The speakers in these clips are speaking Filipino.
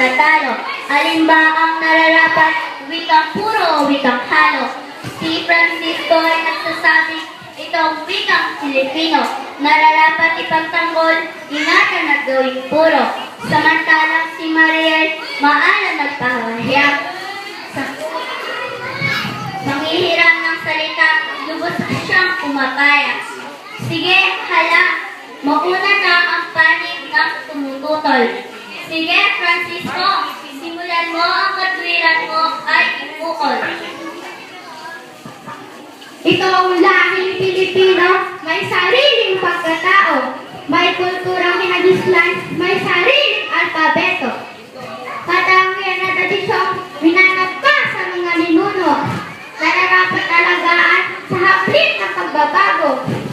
magtatalo. Alin ba ang nararapat? Wikang puro o wikang halo? Si Francisco ay nagsasabi, itong wikang Filipino, nararapat ipagtanggol, ingatan at gawing puro. Samantalang si Mariel, maalam nagpahayag. Sa Mangihiram ng salita, lubos siyang pumapayag. Sige, hala, mauna na ang panig ng tumututol. Sige, Francisco, simulan mo ang katwiran mo ay ipukol. Ito ang lahing Pilipino, may sariling pagkatao, may kulturang kinagislan, may sariling alpabeto. Katangian na tradisyong winanap pa sa mga ninuno, nararapat alagaan sa haplit ng pagbabago.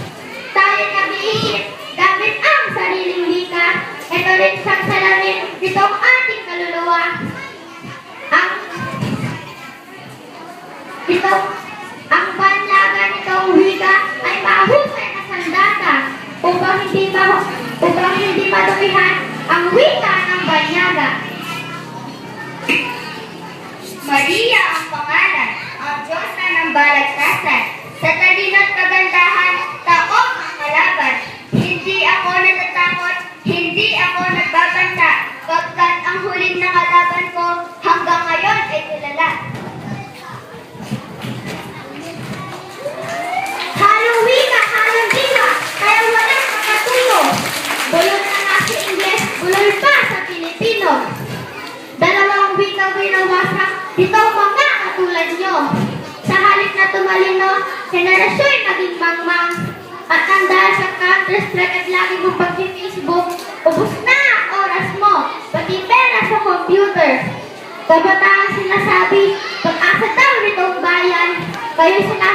Ang banyaga nitong wika ay mahusay na sandata upang hindi ma upang hindi madumihan ang wika ng banyaga. Maria ang pangalan, ang Diyos na ng balagtasan. Sa talino at kagandahan, winawasak, itong mga katulad nyo. Sa halip na tumalino, henerasyon naging mangmang. At ang dahil sa Counter-Strike at lagi mong pag-Facebook, ubus na ang oras mo, pati pera sa computer. Kabataan sinasabi, pag-asa daw nitong bayan, kayo sinasambay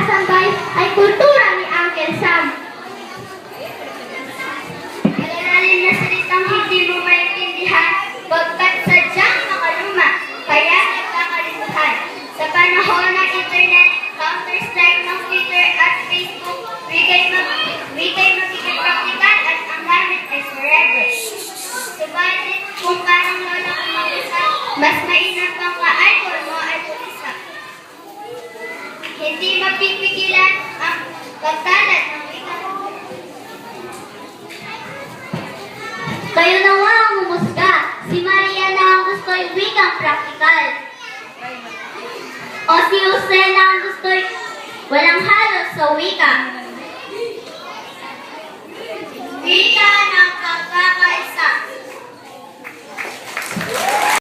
mas mainam pang ka-idol mo ay pulisa. Hindi mapipigilan ang pagkalat ng wika. Kayo na nga ang humusga. Si Maria na ang gusto'y wikang praktikal. O si Jose na ang gusto'y walang halos sa wika.